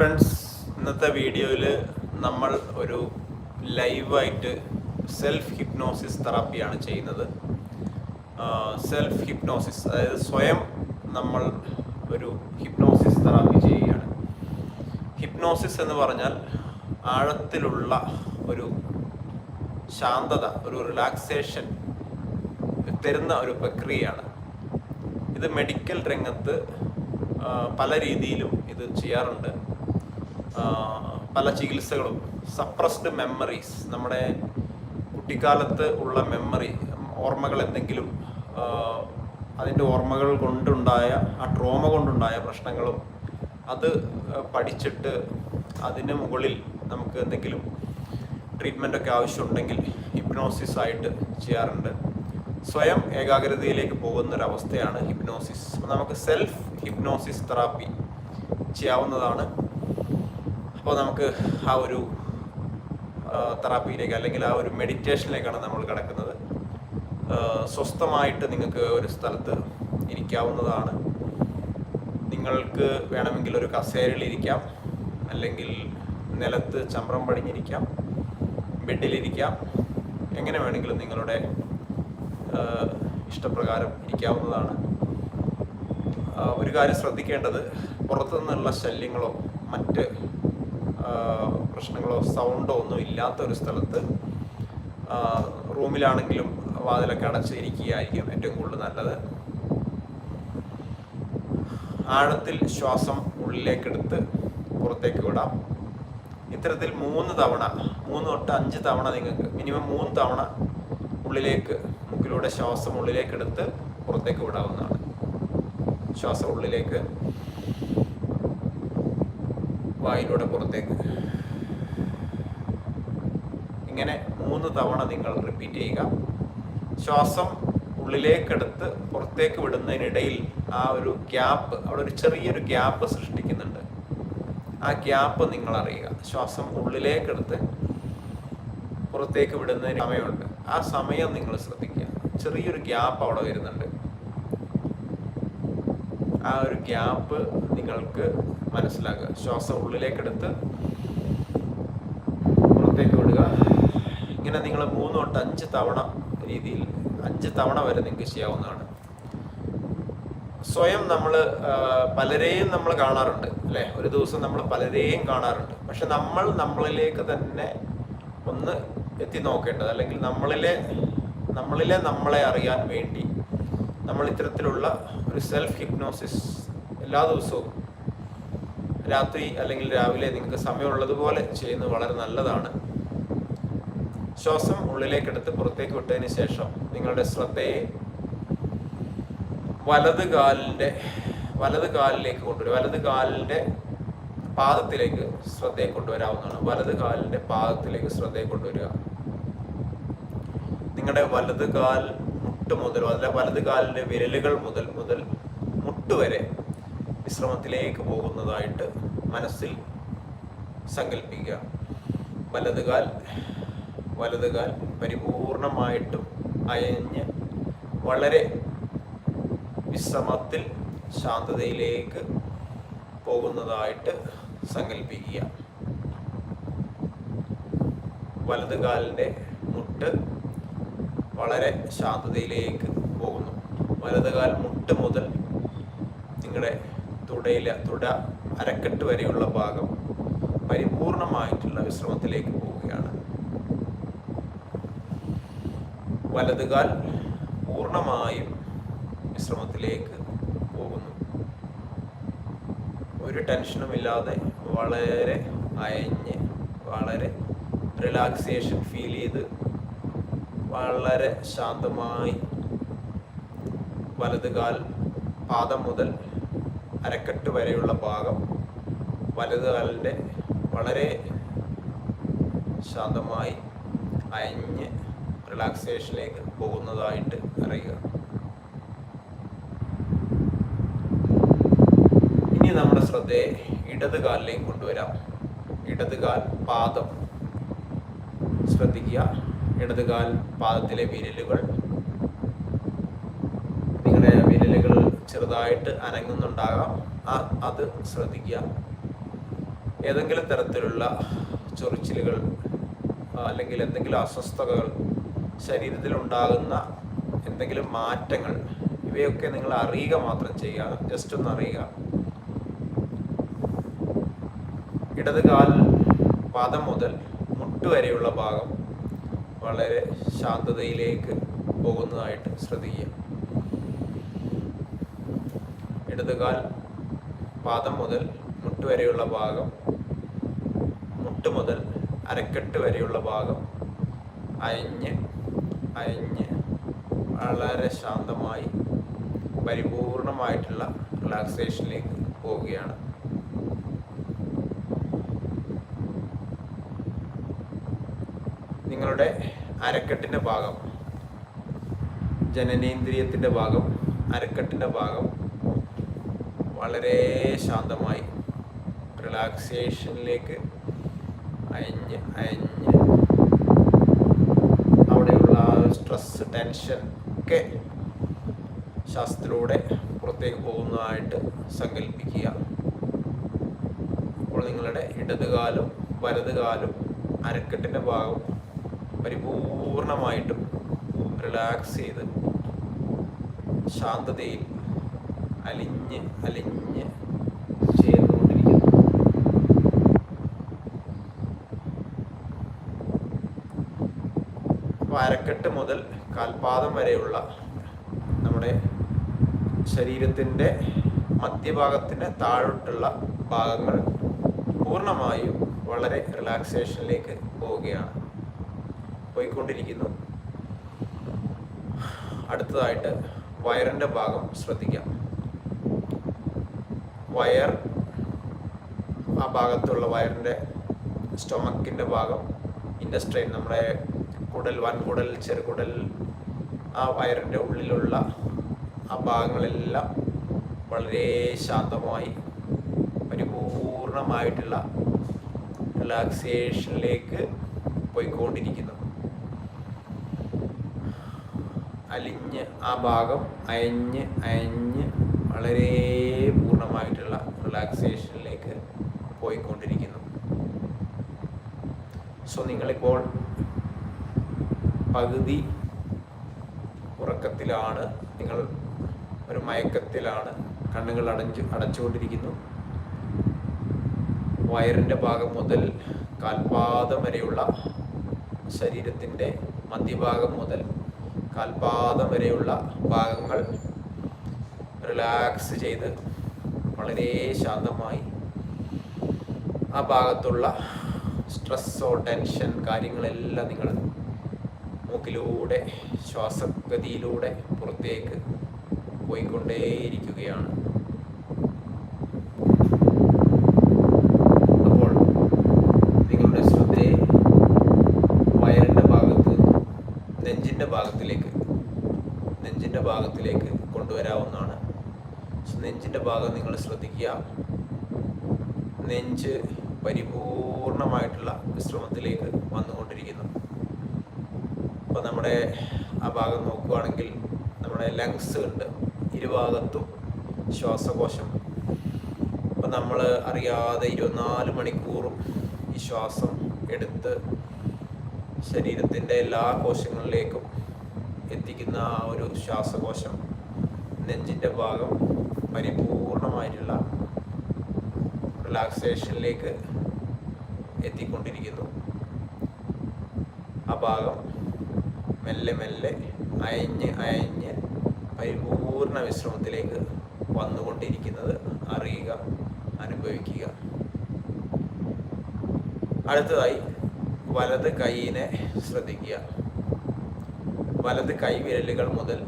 Friends ഇന്നത്തെ വീഡിയോയിൽ നമ്മൾ ഒരു ലൈവായിട്ട് സെൽഫ് ഹിപ്നോസിസ് തെറാപ്പിയാണ് ചെയ്യുന്നത്. സെൽഫ് ഹിപ്നോസിസ് അതായത് സ്വയം നമ്മൾ ഒരു ഹിപ്നോസിസ് തെറാപ്പി ചെയ്യുകയാണ്. ഹിപ്നോസിസ് എന്ന് പറഞ്ഞാൽ ആഴത്തിലുള്ള ഒരു ശാന്തത ഒരു റിലാക്സേഷൻ തരുന്ന ഒരു പ്രക്രിയയാണ്. ഇത് മെഡിക്കൽ രംഗത്ത് പല രീതിയിലും ഇത് ചെയ്യാറുണ്ട്. പല ചികിത്സകളും. സപ്രസ്ഡ് മെമ്മറീസ് നമ്മുടെ കുട്ടിക്കാലത്ത് ഉള്ള മെമ്മറി ഓർമ്മകൾ എന്തെങ്കിലും അതിന്റെ ഓർമ്മകൾ കൊണ്ടുണ്ടായ ആ ട്രോമ കൊണ്ടുണ്ടായ പ്രശ്നങ്ങളും അത് പഠിച്ചിട്ട് അതിന് മുകളിൽ നമുക്ക് എന്തെങ്കിലും ട്രീറ്റ്മെന്റ് ഒക്കെ ആവശ്യമുണ്ടെങ്കിൽ ഹിപ്നോസിസ് ആയിട്ട് ചെയ്യാറുണ്ട്. സ്വയം ഏകാഗ്രതയിലേക്ക് പോകുന്ന ഒരു അവസ്ഥയാണ് ഹിപ്നോസിസ് നമുക്ക് സെൽഫ് ഹിപ്നോസിസ് തെറാപ്പി ചെയ്യാവുന്നതാണ്. അപ്പോൾ നമുക്ക് ആ ഒരു തെറാപ്പിയിലേക്ക് അല്ലെങ്കിൽ ആ ഒരു മെഡിറ്റേഷനിലേക്കാണ് നമ്മൾ കിടക്കുന്നത്. സ്വസ്ഥമായിട്ട് നിങ്ങൾക്ക് ഒരു സ്ഥലത്ത് ഇരിക്കാവുന്നതാണ്. നിങ്ങൾക്ക് വേണമെങ്കിൽ ഒരു കസേരയിൽ ഇരിക്കാം. അല്ലെങ്കിൽ നിലത്ത് ചമ്രം പടിഞ്ഞിരിക്കാം. ബെഡിലിരിക്കാം എങ്ങനെ വേണമെങ്കിലും നിങ്ങളുടെ ഇഷ്ടപ്രകാരം ഇരിക്കാവുന്നതാണ്. ഒരു കാര്യം ശ്രദ്ധിക്കേണ്ടത് പുറത്തുനിന്നുള്ള ശല്യങ്ങളോ മറ്റ് പ്രശ്നങ്ങളോ സൗണ്ടോ ഒന്നും ഇല്ലാത്ത ഒരു സ്ഥലത്ത് റൂമിലാണെങ്കിലും വാതിലൊക്കെ അടച്ചിരിക്കുകയായിരിക്കും ഏറ്റവും കൂടുതൽ നല്ലത്. ആഴത്തിൽ ശ്വാസം ഉള്ളിലേക്കെടുത്ത് പുറത്തേക്ക് വിടാം. ഇത്തരത്തിൽ മൂന്ന് തവണ മൂന്ന് തൊട്ട് അഞ്ച് തവണ നിങ്ങൾക്ക് മിനിമം മൂന്ന് തവണ ഉള്ളിലേക്ക് മുക്കിലൂടെ ശ്വാസം ഉള്ളിലേക്കെടുത്ത് പുറത്തേക്ക് വിടാവുന്നതാണ്. ശ്വാസം ഉള്ളിലേക്ക് വായിലൂടെ പുറത്തേക്ക്. ഇങ്ങനെ മൂന്ന് തവണ നിങ്ങൾ റിപ്പീറ്റ് ചെയ്യുക. ശ്വാസം ഉള്ളിലേക്കെടുത്ത് പുറത്തേക്ക് വിടുന്നതിനിടയിൽ ആ ഒരു ഗ്യാപ്പ് അവിടെ ഒരു ചെറിയൊരു ഗ്യാപ്പ് സൃഷ്ടിക്കുന്നുണ്ട്. ആ ഗ്യാപ്പ് നിങ്ങൾ അറിയുക ശ്വാസം ഉള്ളിലേക്കെടുത്ത് പുറത്തേക്ക് വിടുന്നതിന് സമയമുണ്ട്. ആ സമയം നിങ്ങൾ ശ്രദ്ധിക്കുക. ചെറിയൊരു ഗ്യാപ്പ് അവിടെ വരുന്നുണ്ട്. ആ ഒരു ഗ്യാപ്പ് നിങ്ങൾക്ക് മനസ്സിലാക്കുക ശ്വാസം ഉള്ളിലേക്കെടുത്ത് പുറത്തേക്ക് വിടുക. ഇങ്ങനെ നിങ്ങൾ മൂന്ന് തൊട്ട് അഞ്ച് തവണ രീതിയിൽ അഞ്ച് തവണ വരെ നിങ്ങൾക്ക് ചെയ്യാവുന്നതാണ്. സ്വയം നമ്മൾ പലരെയും നമ്മൾ കാണാറുണ്ട് അല്ലേ? ഒരു ദിവസം നമ്മൾ പലരെയും കാണാറുണ്ട്. പക്ഷെ നമ്മൾ നമ്മളിലേക്ക് തന്നെ ഒന്ന് എത്തി നോക്കേണ്ടത് അല്ലെങ്കിൽ നമ്മളിലെ നമ്മളിലെ നമ്മളെ അറിയാൻ വേണ്ടി നമ്മൾ ഇത്തരത്തിലുള്ള ഒരു സെൽഫ് ഹിപ്നോസിസ് എല്ലാ ദിവസവും രാത്രി അല്ലെങ്കിൽ രാവിലെ നിങ്ങൾക്ക് സമയമുള്ളതുപോലെ ചെയ്യുന്നത് വളരെ നല്ലതാണ്. ശ്വാസം ഉള്ളിലേക്കെടുത്ത് പുറത്തേക്ക് വിട്ടതിന് ശേഷം നിങ്ങളുടെ ശ്രദ്ധയെ വലത് കാലിന്റെ വലത് കാലിലേക്ക് കൊണ്ടുവരും. വലത് കാലിന്റെ പാദത്തിലേക്ക് ശ്രദ്ധയെ കൊണ്ടുവരാവുന്നതാണ്. വലത് കാലിന്റെ പാദത്തിലേക്ക് ശ്രദ്ധയെ കൊണ്ടുവരിക. നിങ്ങളുടെ വലത് കാൽ മുട്ട് മുതൽ അതിലെ വലത് കാലിന്റെ വിരലുകൾ മുതൽ മുതൽ മുട്ട് വരെ വിശ്രമത്തിലേക്ക് പോകുന്നതായിട്ട് മനസ്സിൽ സങ്കല്പിക്കുക. വലത് കാൽ വലത് കാൽ പരിപൂർണമായിട്ടും അയഞ്ഞ് വളരെ വിശ്രമത്തിൽ ശാന്തതയിലേക്ക് പോകുന്നതായിട്ട് സങ്കല്പിക്കുക വലത് കാലിന്റെ മുട്ട് വളരെ ശാന്തതയിലേക്ക് പോകുന്നു. വലത് കാൽ മുട്ട് മുതൽ നിങ്ങളുടെ തുടയിലെ തുട അരക്കെട്ട് വരെയുള്ള ഭാഗം പരിപൂർണമായിട്ടുള്ള വിശ്രമത്തിലേക്ക് പോവുകയാണ്. വലതുകാൽ പൂർണമായും വിശ്രമത്തിലേക്ക് പോകുന്നു. ഒരു ടെൻഷനുമില്ലാതെ വളരെ അയഞ്ഞ് വളരെ റിലാക്സേഷൻ ഫീൽ ചെയ്ത് വളരെ ശാന്തമായി വലതുകാൽ പാദം മുതൽ അരക്കെട്ട് വരെയുള്ള ഭാഗം വലതുകാലിന്റെ വളരെ ശാന്തമായി അയഞ്ഞ് റിലാക്സേഷനിലേക്ക് പോകുന്നതായിട്ട് അറിയുക. ഇനി നമ്മുടെ ശ്രദ്ധയെ ഇടത് കാലിലേക്ക് കൊണ്ടുവരാം. ഇടത് കാൽ പാദം. ശ്രദ്ധിക്കുക. ഇടത് കാൽ പാദത്തിലെ വിരലുകൾ. നിങ്ങളുടെ വിരലുകൾ ചെറുതായിട്ട് അനങ്ങുന്നുണ്ടാകാം. അത് ശ്രദ്ധിക്കുക. ഏതെങ്കിലും തരത്തിലുള്ള ചൊറിച്ചിലുകൾ അല്ലെങ്കിൽ എന്തെങ്കിലും അസ്വസ്ഥതകൾ ശരീരത്തിലുണ്ടാകുന്ന എന്തെങ്കിലും മാറ്റങ്ങൾ ഇവയൊക്കെ നിങ്ങൾ അറിയുക മാത്രം ചെയ്യുക. ജസ്റ്റ് ഒന്ന് അറിയുക. ഇടത് കാൽ പാദം മുതൽ മുട്ടുവരെയുള്ള ഭാഗം വളരെ ശാന്തതയിലേക്ക് പോകുന്നതായിട്ട് ശ്രദ്ധിക്കുക. ഇടതുകാൽ പാദം മുതൽ മുട്ട് വരെയുള്ള ഭാഗം മുട്ട് മുതൽ അരക്കെട്ട് വരെയുള്ള ഭാഗം അയഞ്ഞ് അയഞ്ഞ് വളരെ ശാന്തമായി പരിപൂർണമായിട്ടുള്ള റിലാക്സേഷനിലേക്ക് പോവുകയാണ്. നിങ്ങളുടെ അരക്കെട്ടിന്റെ ഭാഗം ജനനേന്ദ്രിയത്തിന്റെ ഭാഗം അരക്കെട്ടിന്റെ ഭാഗം വളരെ ശാന്തമായി റിലാക്സേഷനിലേക്ക് അയഞ്ഞ് അയഞ്ഞ് സ്ട്രെസ് ടെൻഷൻ ഒക്കെ ശ്വാസത്തിലൂടെ പുറത്തേക്ക് പോകുന്നതായിട്ട് സങ്കല്പിക്കുക അപ്പോൾ നിങ്ങളുടെ ഇടതുകാലും വലതുകാലും അരക്കെട്ടിന്റെ ഭാഗം പരിപൂർണമായിട്ടും റിലാക്സ് ചെയ്ത് ശാന്തതയിൽ അലിഞ്ഞ് അലിഞ്ഞ് ചേർന്നുകൊണ്ടിരിക്കുന്നു അപ്പോൾ അരക്കെട്ട് മുതൽ കാൽപാദം വരെയുള്ള നമ്മുടെ ശരീരത്തിന്റെ മധ്യഭാഗത്തിന് താഴോട്ടുള്ള ഭാഗങ്ങൾ പൂർണമായും വളരെ റിലാക്സേഷനിലേക്ക് പോവുകയാണ്. പോയിക്കൊണ്ടിരിക്കുന്നു. അടുത്തതായിട്ട് വയറിന്റെ ഭാഗം ശ്രദ്ധിക്കാം. വയർ ആ ഭാഗത്തുള്ള വയറിന്റെ സ്റ്റൊമക്കിന്റെ ഭാഗം ഇൻഡസ്ട്രൈൻ നമ്മുടെ കുടൽ വൻകുടൽ ചെറുകുടൽ ആ വയറിന്റെ ഉള്ളിലുള്ള ആ ഭാഗങ്ങളെല്ലാം വളരെ ശാന്തമായി പരിപൂർണമായിട്ടുള്ള റിലാക്സേഷനിലേക്ക് പോയിക്കൊണ്ടിരിക്കുന്നു. അലിഞ്ഞ് ആ ഭാഗം അയഞ്ഞ് അയഞ്ഞ് വളരെ പൂർണമായിട്ടുള്ള റിലാക്സേഷനിലേക്ക് പോയിക്കൊണ്ടിരിക്കുന്നു. സോ നിങ്ങളിപ്പോൾ പകുതി ഉറക്കത്തിലാണ്. നിങ്ങൾ ഒരു മയക്കത്തിലാണ്. കണ്ണുകൾ അടഞ്ഞു അടച്ചുകൊണ്ടിരിക്കുന്നു. വയറിന്റെ ഭാഗം മുതൽ കാൽപാദം വരെയുള്ള ശരീരത്തിന്റെ മധ്യഭാഗം മുതൽ കാൽപാദം വരെയുള്ള ഭാഗങ്ങൾ റിലാക്സ് ചെയ്ത് വളരെ ശാന്തമായി ആ ഭാഗത്തുള്ള സ്ട്രെസ്സോ ടെൻഷൻ കാര്യങ്ങളെല്ലാം നിങ്ങൾ മൂക്കിലൂടെ ശ്വാസഗതിയിലൂടെ പുറത്തേക്ക് പോയിക്കൊണ്ടേയിരിക്കുകയാണ്. അപ്പോൾ നിങ്ങളുടെ ശ്രദ്ധയെ വയറിന്റെ ഭാഗത്ത് നെഞ്ചിന്റെ ഭാഗത്തിലേക്ക് നെഞ്ചിന്റെ ഭാഗത്തിലേക്ക് കൊണ്ടുവരാവുന്നതാണ്. നെഞ്ചിന്റെ ഭാഗം നിങ്ങൾ ശ്രദ്ധിക്കുക. നെഞ്ച് പരിപൂർണമായിട്ടുള്ള വിശ്രമത്തിലേക്ക് വന്നുകൊണ്ടിരിക്കുന്നു. അപ്പോൾ നമ്മുടെ ആ ഭാഗം നോക്കുകയാണെങ്കിൽ നമ്മുടെ ലങ്സ് ഉണ്ട് ഇരുഭാഗത്തും ശ്വാസകോശം. അപ്പം നമ്മൾ അറിയാതെ ഇരുപത്തിനാല് മണിക്കൂറും ഈ ശ്വാസം എടുത്ത് ശരീരത്തിന്റെ എല്ലാ കോശങ്ങളിലേക്കും എത്തിക്കുന്ന ആ ഒരു ശ്വാസകോശം നെഞ്ചിന്റെ ഭാഗം പരിപൂർണമായിട്ടുള്ള റിലാക്സേഷനിലേക്ക് എത്തിക്കൊണ്ടിരിക്കുന്നു. ആ ഭാഗം മെല്ലെ മെല്ലെ അയഞ്ഞ് അയഞ്ഞ് പരിപൂർണ വിശ്രമത്തിലേക്ക് വന്നുകൊണ്ടിരിക്കുന്നത് അറിയുക അനുഭവിക്കുക. അടുത്തതായി വലത് കൈയിനെ ശ്രദ്ധിക്കുക. വലത് കൈവിരലുകൾ മുതൽ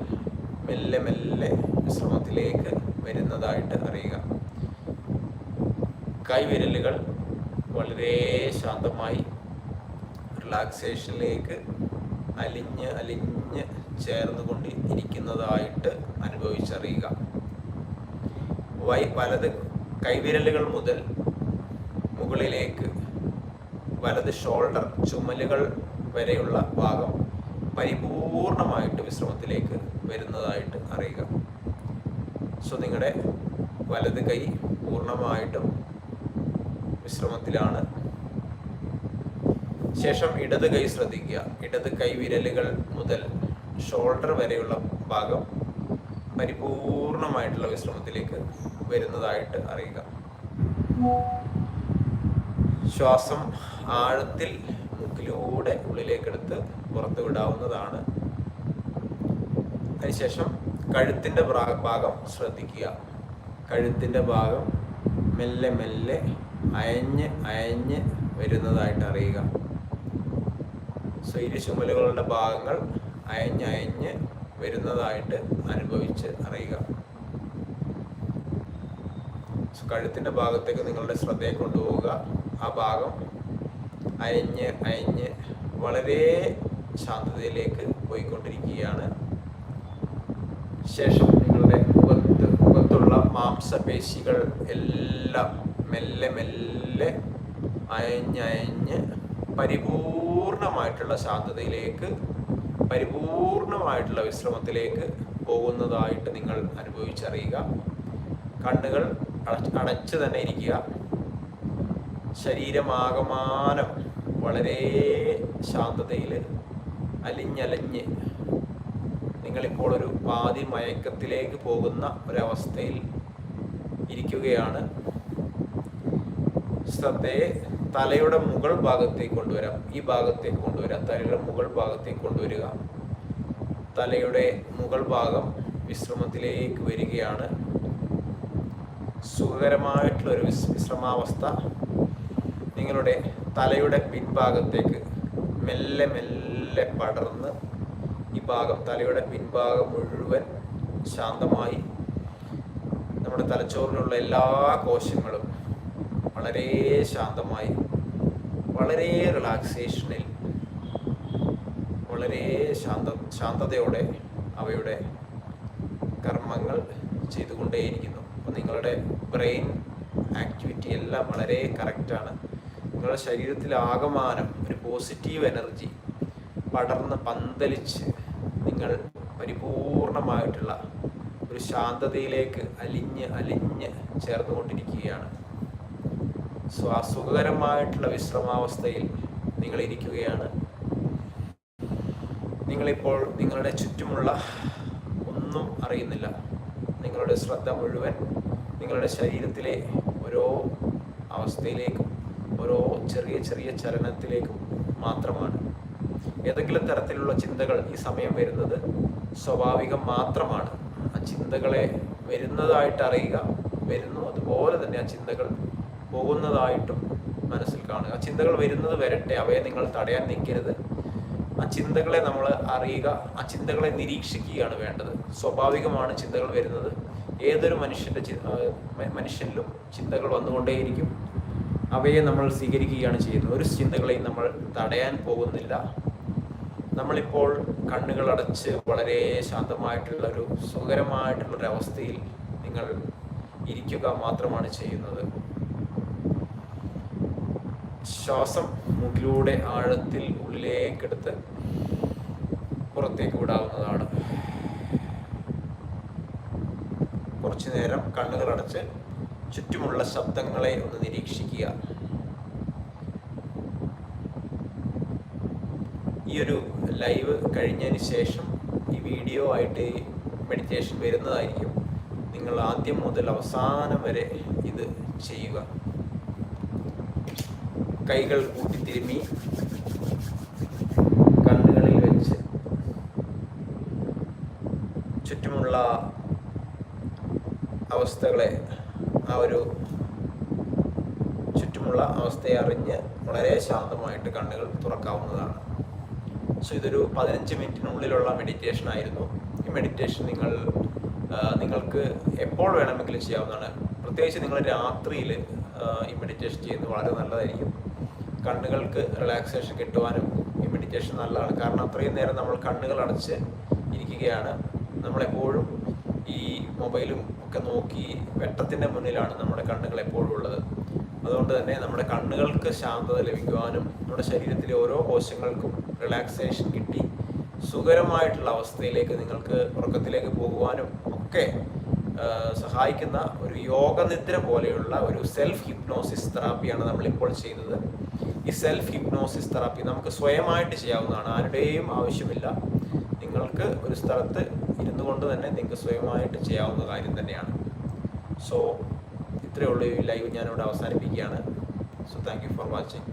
മെല്ലെ മെല്ലെ വിശ്രമത്തിലേക്ക് വരുന്നതായിട്ട് അറിയുക. കൈവിരലുകൾ വളരെ ശാന്തമായി റിലാക്സേഷനിലേക്ക് അലിഞ്ഞ് അലിഞ്ഞ് ചേർന്നുകൊണ്ട് ഇരിക്കുന്നതായിട്ട് അനുഭവിച്ചറിയുക. വൈ വലത് കൈവിരലുകൾ മുതൽ മുകളിലേക്ക് വലത് ഷോൾഡർ ചുമലുകൾ വരെയുള്ള ഭാഗം പരിപൂർണമായിട്ട് വിശ്രമത്തിലേക്ക് വരുന്നതായിട്ട് അറിയുക. സോ നിങ്ങളുടെ വലത് കൈ പൂർണമായിട്ടും വിശ്രമത്തിലാണ് ശേഷം ഇടത് കൈ ശ്രദ്ധിക്കുക. ഇടത് കൈ വിരലുകൾ മുതൽ ഷോൾഡർ വരെയുള്ള ഭാഗം പരിപൂർണമായിട്ടുള്ള വിശ്രമത്തിലേക്ക് വരുന്നതായിട്ട് അറിയുക. ശ്വാസം ആഴത്തിൽ മുക്കിലൂടെ ഉള്ളിലേക്കെടുത്ത് പുറത്തു വിടാവുന്നതാണ് അതിനുശേഷം കഴുത്തിന്റെ ഭാഗം ശ്രദ്ധിക്കുക. കഴുത്തിന്റെ ഭാഗം മെല്ലെ മെല്ലെ അയഞ്ഞ് അയഞ്ഞ് വരുന്നതായിട്ട് അറിയുക. സ്വൈര്യ ചുമലുകളുടെ ഭാഗങ്ങൾ അയഞ്ഞയഞ്ഞ് വരുന്നതായിട്ട് അനുഭവിച്ച് അറിയുക. കഴുത്തിന്റെ ഭാഗത്തേക്ക് നിങ്ങളുടെ ശ്രദ്ധയെ കൊണ്ടുപോവുക. ആ ഭാഗം അയഞ്ഞ് അയഞ്ഞ് വളരെ ശാന്തതയിലേക്ക് പോയിക്കൊണ്ടിരിക്കുകയാണ്. ശേഷം നിങ്ങളുടെ മുഖത്ത് മുഖത്തുള്ള മാംസപേശികൾ എല്ലാം മെല്ലെ മെല്ലെ അയഞ്ഞയഞ്ഞ് പരിപൂർണമായിട്ടുള്ള ശാന്തതയിലേക്ക് പരിപൂർണമായിട്ടുള്ള വിശ്രമത്തിലേക്ക് പോകുന്നതായിട്ട് നിങ്ങൾ അനുഭവിച്ചറിയുക. കണ്ണുകൾ അടച്ച് തന്നെ ഇരിക്കുക. ശരീരമാകമാനം വളരെ ശാന്തതയിൽ അലിഞ്ഞലഞ്ഞ് നിങ്ങളിപ്പോൾ ഒരു പാതി മയക്കത്തിലേക്ക് പോകുന്ന ഒരവസ്ഥയിൽ ഇരിക്കുകയാണ്. ശ്രദ്ധയെ തലയുടെ മുകൾ ഭാഗത്തേക്ക് കൊണ്ടുവരാം. ഈ ഭാഗത്തേക്ക് കൊണ്ടുവരാം. തലയുടെ മുകൾ ഭാഗത്തേക്ക് കൊണ്ടുവരിക. തലയുടെ മുകൾ ഭാഗം വിശ്രമത്തിലേക്ക് വരികയാണ്. സുഖകരമായിട്ടുള്ള ഒരു വിശ്രമാവസ്ഥ. നിങ്ങളുടെ തലയുടെ പിൻഭാഗത്തേക്ക് മെല്ലെ മെല്ലെ പടർന്ന് ഈ ഭാഗം തലയുടെ പിൻഭാഗം മുഴുവൻ ശാന്തമായി നമ്മുടെ തലച്ചോറിലുള്ള എല്ലാ കോശങ്ങളും വളരെ ശാന്തമായി വളരെ റിലാക്സേഷനിൽ വളരെ ശാന്ത ശാന്തതയോടെ അവയുടെ കർമ്മങ്ങൾ ചെയ്തുകൊണ്ടേയിരിക്കുന്നു. അപ്പോൾ നിങ്ങളുടെ ബ്രെയിൻ ആക്ടിവിറ്റി എല്ലാം വളരെ കറക്റ്റാണ് നിങ്ങളുടെ ശരീരത്തിൽ ആകമാനം ഒരു പോസിറ്റീവ് എനർജി പടർന്ന് പന്തലിച്ച് നിങ്ങൾ പരിപൂർണമായിട്ടുള്ള ഒരു ശാന്തതയിലേക്ക് അലിഞ്ഞ് അലിഞ്ഞ് ചേർന്നുകൊണ്ടിരിക്കുകയാണ്. സോ ആ സുഖകരമായിട്ടുള്ള വിശ്രമാവസ്ഥയിൽ നിങ്ങൾ ഇരിക്കുകയാണ് നിങ്ങളിപ്പോൾ നിങ്ങളുടെ ചുറ്റുമുള്ള ഒന്നും അറിയുന്നില്ല. നിങ്ങളുടെ ശ്രദ്ധ മുഴുവൻ നിങ്ങളുടെ ശരീരത്തിലെ ഓരോ അവസ്ഥയിലേക്കും ഓരോ ചെറിയ ചെറിയ ചലനത്തിലേക്കും മാത്രമാണ്. ഏതെങ്കിലും തരത്തിലുള്ള ചിന്തകൾ ഈ സമയം വരുന്നത് സ്വാഭാവികം മാത്രമാണ്. ആ ചിന്തകളെ വരുന്നതായിട്ട് അറിയുക വരുന്നു. അതുപോലെ തന്നെ ആ ചിന്തകൾ പോകുന്നതായിട്ടും മനസ്സിൽ കാണുക. ചിന്തകൾ വരുന്നത് വരട്ടെ അവയെ നിങ്ങൾ തടയാൻ നിൽക്കരുത്. ആ ചിന്തകളെ നമ്മൾ അറിയുക ആ ചിന്തകളെ നിരീക്ഷിക്കുകയാണ് വേണ്ടത്. സ്വാഭാവികമാണ് ചിന്തകൾ വരുന്നത്. ഏതൊരു മനുഷ്യന്റെ മനുഷ്യനിലും ചിന്തകൾ വന്നുകൊണ്ടേയിരിക്കും. അവയെ നമ്മൾ സ്വീകരിക്കുകയാണ് ചെയ്യുന്നത്. ഒരു ചിന്തകളെയും നമ്മൾ തടയാൻ പോകുന്നില്ല. നമ്മളിപ്പോൾ കണ്ണുകൾ അടച്ച് വളരെ ശാന്തമായിട്ടുള്ള ഒരു സുഖകരമായിട്ടുള്ള ഒരു അവസ്ഥയിൽ നിങ്ങൾ ഇരിക്കുക മാത്രമാണ് ചെയ്യുന്നത്. ശ്വാസം മൂക്കിലൂടെ ആഴത്തിൽ ഉള്ളിലേക്കെടുത്ത് പുറത്തേക്ക് വിടാവുന്നതാണ്. കുറച്ചു നേരം കണ്ണുകൾ അടച്ച് ചുറ്റുമുള്ള ശബ്ദങ്ങളെ ഒന്ന് നിരീക്ഷിക്കുക. ഈ ഒരു ലൈവ് കഴിഞ്ഞതിന് ശേഷം ഈ വീഡിയോ ആയിട്ട് മെഡിറ്റേഷൻ വരുന്നതായിരിക്കും. നിങ്ങൾ ആദ്യം മുതൽ അവസാനം വരെ ഇത് ചെയ്യുക. കൈകൾ കൂട്ടിത്തിരുമ്മി കണ്ണുകളിൽ വെച്ച് ചുറ്റുമുള്ള അവസ്ഥകളെ ആ ഒരു ചുറ്റുമുള്ള അവസ്ഥയെ അറിഞ്ഞ് വളരെ ശാന്തമായിട്ട് കണ്ണുകൾ തുറക്കാവുന്നതാണ്. സോ ഇതൊരു പതിനഞ്ച് മിനിറ്റിനുള്ളിലുള്ള മെഡിറ്റേഷൻ ആയിരുന്നു. ഈ മെഡിറ്റേഷൻ നിങ്ങൾ നിങ്ങൾക്ക് എപ്പോൾ വേണമെങ്കിലും ചെയ്യാവുന്നതാണ്. പ്രത്യേകിച്ച് നിങ്ങൾ രാത്രിയിൽ ഈ മെഡിറ്റേഷൻ ചെയ്യുന്നത് വളരെ നല്ലതായിരിക്കും. കണ്ണുകൾക്ക് റിലാക്സേഷൻ കിട്ടുവാനും ഈ മെഡിറ്റേഷൻ നല്ലതാണ്. കാരണം അത്രയും നേരം നമ്മൾ കണ്ണുകൾ അടച്ച് ഇരിക്കുകയാണ്. നമ്മളെപ്പോഴും ഈ മൊബൈലും ഒക്കെ നോക്കി വെട്ടത്തിന്റെ മുന്നിലാണ് നമ്മുടെ കണ്ണുകൾ എപ്പോഴും ഉള്ളത്. അതുകൊണ്ട് തന്നെ നമ്മുടെ കണ്ണുകൾക്ക് ശാന്തത ലഭിക്കുവാനും നമ്മുടെ ശരീരത്തിലെ ഓരോ കോശങ്ങൾക്കും റിലാക്സേഷൻ കിട്ടി. സുഖകരമായിട്ടുള്ള അവസ്ഥയിലേക്ക് നിങ്ങൾക്ക് ഉറക്കത്തിലേക്ക് പോകുവാനും ഒക്കെ സഹായിക്കുന്ന ഒരു യോഗനിദ്ര പോലെയുള്ള ഒരു സെൽഫ് ഹിപ്നോസിസ് തെറാപ്പിയാണ് നമ്മളിപ്പോൾ ചെയ്തത് ഈ സെൽഫ് ഹിപ്നോസിസ് തെറാപ്പി നമുക്ക് സ്വയമായിട്ട് ചെയ്യാവുന്നതാണ്. ആരുടെയും ആവശ്യമില്ല. നിങ്ങൾക്ക് ഒരു സ്ഥലത്ത് ഇരുന്നു കൊണ്ട് തന്നെ നിങ്ങൾക്ക് സ്വയമായിട്ട് ചെയ്യാവുന്ന കാര്യം തന്നെയാണ്. സോ ഇത്രയേ ഉള്ളൂ ഈ ലൈവ് ഞാനിവിടെ അവസാനിപ്പിക്കുകയാണ്. So thank you for watching